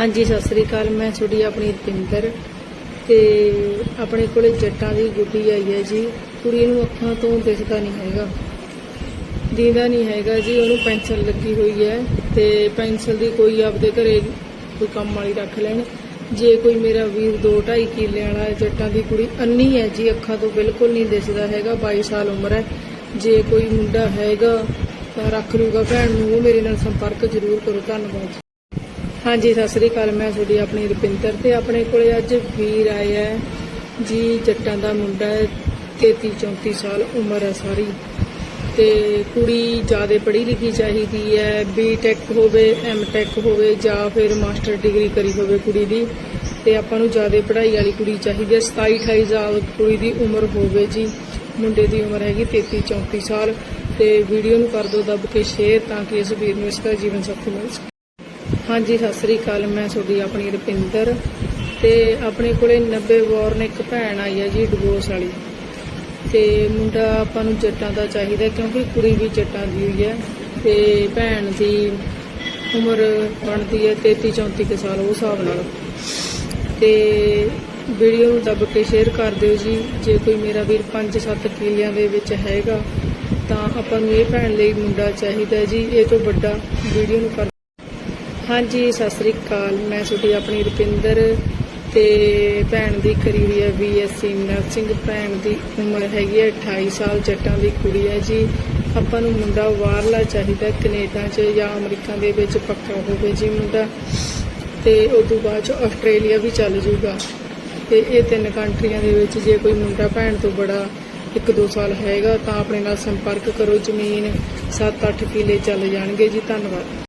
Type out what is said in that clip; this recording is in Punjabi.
ਹਾਂਜੀ ਸਤਿ ਸ੍ਰੀ ਅਕਾਲ। ਮੈਂ ਤੁਹਾਡੀ ਆਪਣੀ ਰਪਿੰਦਰ ਤੇ ਆਪਣੇ ਕੋਲੇ ਜੱਟਾਂ ਦੀ ਗੁੱਡੀ ਆਈ ਹੈ ਜੀ। ਕੁੜੀ ਨੂੰ ਅੱਖਾਂ ਤੋਂ ਦਿਖਦਾ ਨਹੀਂ ਹੈਗਾ। ਦੀਦਾ ਨਹੀਂ ਹੈਗਾ ਜੀ। ਉਹਨੂੰ ਪੈਨਸਲ ਲੱਗੀ ਹੋਈ ਹੈ ਤੇ ਪੈਨਸਲ ਦੀ ਕੋਈ ਆਪਦੇ ਘਰੇ ਕੋਈ ਕੰਮ ਵਾਲੀ ਰੱਖ ਲੈਣ। ਜੇ ਕੋਈ ਮੇਰਾ ਵੀਰ 2.5 ਕਿੱਲੇ ਵਾਲਾ ਹੈ, ਜੱਟਾਂ ਦੀ ਕੁੜੀ ਅੰਨੀ ਹੈ ਜੀ ਅੱਖਾਂ ਤੋਂ ਬਿਲਕੁਲ ਨਹੀਂ ਦਿਸਦਾ ਹੈਗਾ। 22 ਸਾਲ ਉਮਰ ਹੈ। ਜੇ ਕੋਈ ਮੁੰਡਾ ਹੈਗਾ ਤਾਂ ਰੱਖ ਲੂਗਾ ਭੈਣ ਨੂੰ ਉਹ ਮੇਰੇ ਨਾਲ ਸੰਪਰਕ ਜ਼ਰੂਰ ਕਰੋ। ਧੰਨਵਾਦ ਜੀ। ਹਾਂਜੀ, ਸਤਿ ਸ੍ਰੀ ਅਕਾਲ। ਮੈਂ ਤੁਹਾਡੀ ਆਪਣੀ ਰੁਪਿੰਦਰ ਤੇ ਆਪਣੇ ਕੋਲੇ ਅੱਜ ਵੀਰ ਆਇਆ ਹੈ ਜੀ, ਜੱਟਾਂ ਦਾ ਮੁੰਡਾ ਹੈ 33 34 ਸਾਲ ਉਮਰ ਹੈ ਸਾਰੀ। ਤੇ ਕੁੜੀ ਜ਼ਿਆਦਾ ਪੜ੍ਹੀ ਲਿਖੀ ਚਾਹੀਦੀ ਹੈ ਬੀਟੈਕ ਹੋਵੇ ਐਮਟੈਕ ਹੋਵੇ ਜਾਂ ਫਿਰ ਮਾਸਟਰ ਡਿਗਰੀ ਕਰੀ ਹੋਵੇ ਕੁੜੀ ਦੀ। ਤੇ ਆਪਾਂ ਨੂੰ ਜ਼ਿਆਦਾ ਪੜ੍ਹਾਈ ਵਾਲੀ ਕੁੜੀ ਚਾਹੀਦੀ ਹੈ। 27 28 ਸਾਲ ਕੁੜੀ ਦੀ ਉਮਰ ਹੋਵੇ ਜੀ। ਮੁੰਡੇ ਦੀ ਉਮਰ ਹੈਗੀ 33 34 ਸਾਲ। ਤੇ ਵੀਡੀਓ ਨੂੰ ਕਰ ਦਿਓ ਦੱਬ ਕੇ ਸ਼ੇਅਰ ਤਾਂ ਕਿ ਇਸ ਵੀਰ ਨੂੰ ਇਸ ਦਾ ਜੀਵਨ ਸਾਥੀ ਮਿਲ ਸਕੇ। ਹਾਂਜੀ, ਸਤਿ ਸ੍ਰੀ ਅਕਾਲ। ਮੈਂ ਤੁਹਾਡੀ ਆਪਣੀ ਰੁਪਿੰਦਰ ਤੇ ਆਪਣੇ ਕੋਲੇ 90 ਵਾਰਨ ਇੱਕ ਭੈਣ ਆਈ ਹੈ ਜੀ ਡਿਵੋਰਸ ਵਾਲੀ। ਤੇ ਮੁੰਡਾ ਆਪਾਂ ਨੂੰ ਜੱਟਾਂ ਦਾ ਚਾਹੀਦਾ ਕਿਉਂਕਿ ਕੁੜੀ ਵੀ ਜੱਟਾਂ ਦੀ ਹੋਈ ਹੈ ਤੇ ਭੈਣ ਦੀ ਉਮਰ ਬਣਦੀ ਹੈ 33 34 ਕੁ ਸਾਲ, ਉਹ ਹਿਸਾਬ ਨਾਲ। ਤੇ ਵੀਡੀਓ ਨੂੰ ਦੱਬ ਕੇ ਸ਼ੇਅਰ ਕਰ ਦਿਓ ਜੀ। ਜੇ ਕੋਈ ਮੇਰਾ ਵੀਰ 5-7 ਕਿੱਲਿਆਂ ਦੇ ਵਿੱਚ ਹੈਗਾ, ਤਾਂ ਆਪਾਂ ਨੂੰ ਇਹ ਭੈਣ ਲਈ ਮੁੰਡਾ ਚਾਹੀਦਾ ਜੀ। ਇਹ ਤੋਂ ਵੱਡਾ ਵੀਡੀਓ ਨੂੰ ਕਰ ਹਾਂਜੀ, ਸਤਿ ਸ੍ਰੀ ਅਕਾਲ। ਮੈਂ ਤੁਹਾਡੀ ਆਪਣੀ ਰੁਪਿੰਦਰ ਤੇ ਭੈਣ ਦੀ ਕਰੀ ਹੋਈ ਹੈ ਬੀਐਸਸੀ ਨਰਸਿੰਗ ਭੈਣ ਦੀ ਉਮਰ ਹੈਗੀ ਹੈ 28 ਸਾਲ, ਜੱਟਾਂ ਦੀ ਕੁੜੀ ਹੈ ਜੀ। ਆਪਾਂ ਨੂੰ ਮੁੰਡਾ ਬਾਹਰਲਾ ਚਾਹੀਦਾ, ਕੈਨੇਡਾ 'ਚ ਜਾਂ ਅਮਰੀਕਾ ਦੇ ਵਿੱਚ ਪੱਕਾ ਹੋਵੇ ਜੀ ਮੁੰਡਾ। ਤੇ ਉਸ ਤੋਂ ਬਾਅਦ 'ਚ ਆਸਟ੍ਰੇਲੀਆ ਵੀ ਚੱਲ ਜੂਗਾ। ਤੇ ਇਹ ਤਿੰਨ ਕੰਟਰੀਆਂ ਦੇ ਵਿੱਚ ਜੇ ਕੋਈ ਮੁੰਡਾ ਭੈਣ ਤੋਂ ਬੜਾ 1-2 ਸਾਲ ਹੈਗਾ, ਤਾਂ ਆਪਣੇ ਨਾਲ ਸੰਪਰਕ ਕਰੋ। ਜ਼ਮੀਨ 7-8 ਕਿੱਲੇ ਚੱਲ ਜਾਣਗੇ ਜੀ। ਧੰਨਵਾਦ।